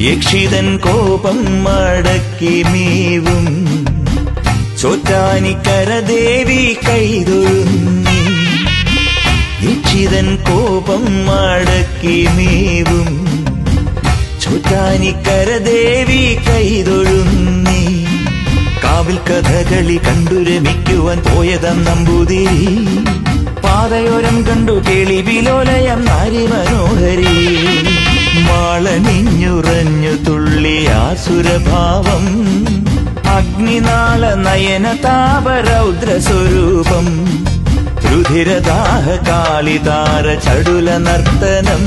യക്ഷിതൻ കോപം മടക്കി മീവും. ചോറ്റാനിക്കരദേവി കൈതൊഴുന്നി. യക്ഷിതൻ കോപം മടക്കി മീവും. ചോറ്റാനിക്കരദേവി കൈതൊഴുന്നി. കാവിൽ കഥകളി കണ്ടു രമിക്കുവാൻ പോയതം നമ്പൂതിരി. പാതയോരം കണ്ടു കേളി വിലോലയം നാരി മനോഹരി. മാളനിഞ്ഞുറഞ്ഞു തുള്ളി ആസുരഭാവം. അഗ്നിനാള നയന താപരൗദ്രസ്വരൂപം രുധിരദാഹ കാളിതാര ചടുല നർത്തനം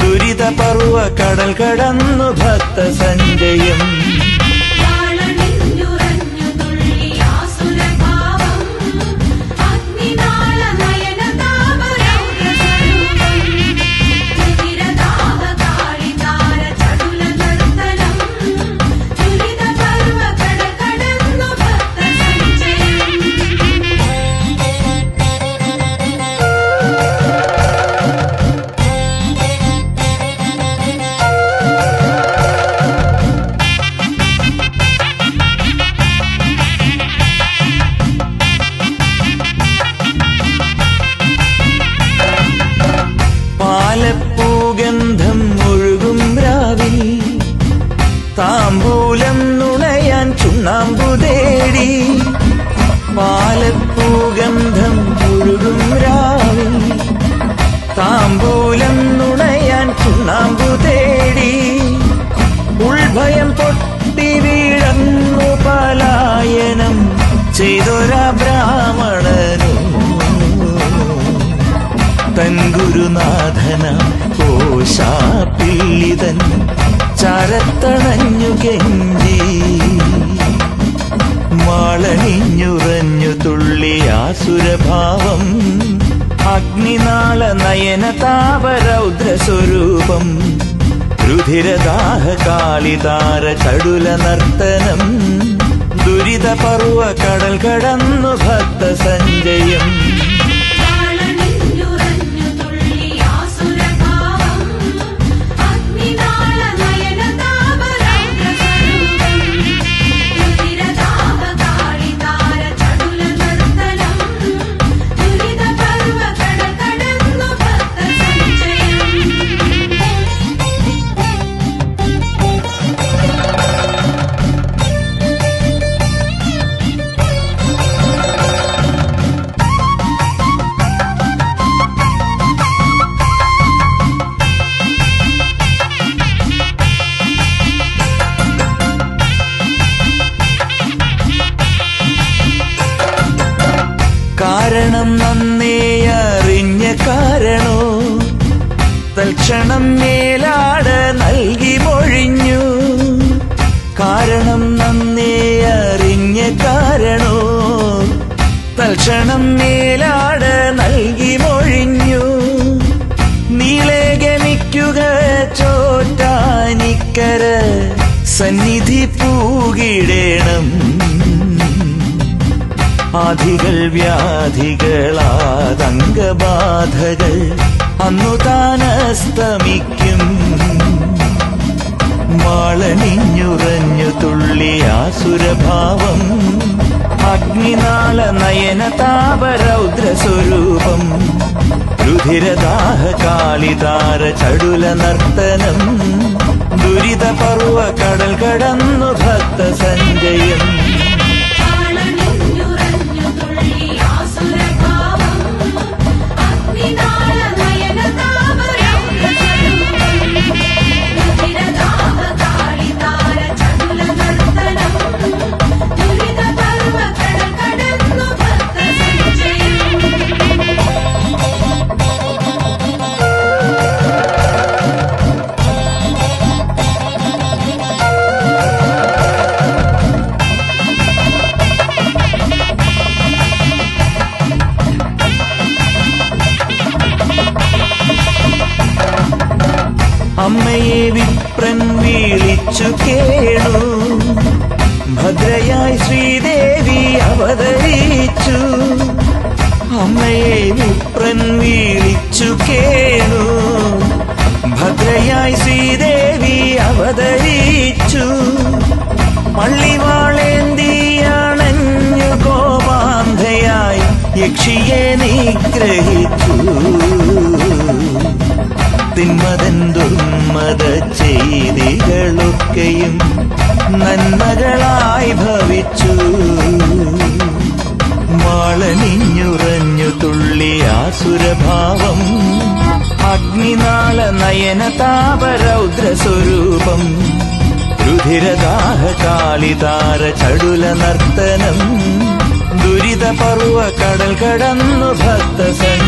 ദുരിത പർവ കടൽ കടന്നു ഭക്ത സഞ്ജയം പാലപ്പൂഗന്ധം ഒഴുകും രാവിൽ. താമ്പൂലം നുണയാൻ ചുണ്ണാമ്പു തേടി. ഉൾഭയം പൊട്ടി വീഴന്നു പലായനം ചെയ്തൊരാ ബ്രാഹ്മണനു. തൻ ഗുരുനാഥന കോശാപ്പിള്ളിതൻ ചരത്തണഞ്ഞു കെഞ്ചി തുള്ളി ആസുരഭാവം അഗ്നിനാള നയന താപരൗദ്രസ്വരൂപം രുധിരദാഹ കാളിതാര ചടുല നർത്തനം. ദുരിത പർവ കടൽ കടന്നു ഭക്ത സഞ്ജയം നന്നേ അറിഞ്ഞ കാരണോ? തൽക്ഷണം മേലാട് നൽകി മൊഴിഞ്ഞു. കാരണം നന്നേ അറിഞ്ഞ കാരണോ? തൽക്ഷണം മേലാട് നൽകി മൊഴിഞ്ഞു. നീളെ ഗമിക്കുക ചോറ്റാനിക്കര സന്നിധി പൂകിടേണം ആധികൾ വ്യാധികളാതങ്കബാധകൾ അന്നു താനസ്തമിക്കും. മാളനിഞ്ഞുറഞ്ഞു തുള്ളി ആസുരഭാവം. അഗ്നിനാള നയന താപരൗദ്ര സ്വരൂപം രുധിരദാഹ കാളിതാര ചടുല നർത്തനം. ദുരിത പർവ കടൽ കടന്നു ഭക്ത സഞ്ജയം വിപ്രൻ വിളിച്ചു കേളു. ഭദ്രയായി ശ്രീദേവി അവതരിച്ചു. അമ്മയെ വിപ്രൻ വിളിച്ചു കേളു. ഭദ്രയായി ശ്രീദേവി അവ അവതരിച്ചു. പള്ളിവാളേന്തിയാണഞ്ഞു കോപാന്ധയായി യക്ഷിയെ നിഗ്രഹിച്ചു. ദുർമത ചെയ്തികളൊക്കെയും നന്മകളായി ഭവിച്ചു. മാളനിഞ്ഞുറഞ്ഞു തുള്ളി ആസുരഭാവം അഗ്നിനാള നയന താപരൗദ്രസ്വരൂപം രുധിരദാഹ കാളിതാര ചടുല നർത്തനം ദുരിത പർവ കടൽ കടന്നു ഭക്ത സഞ്ജയം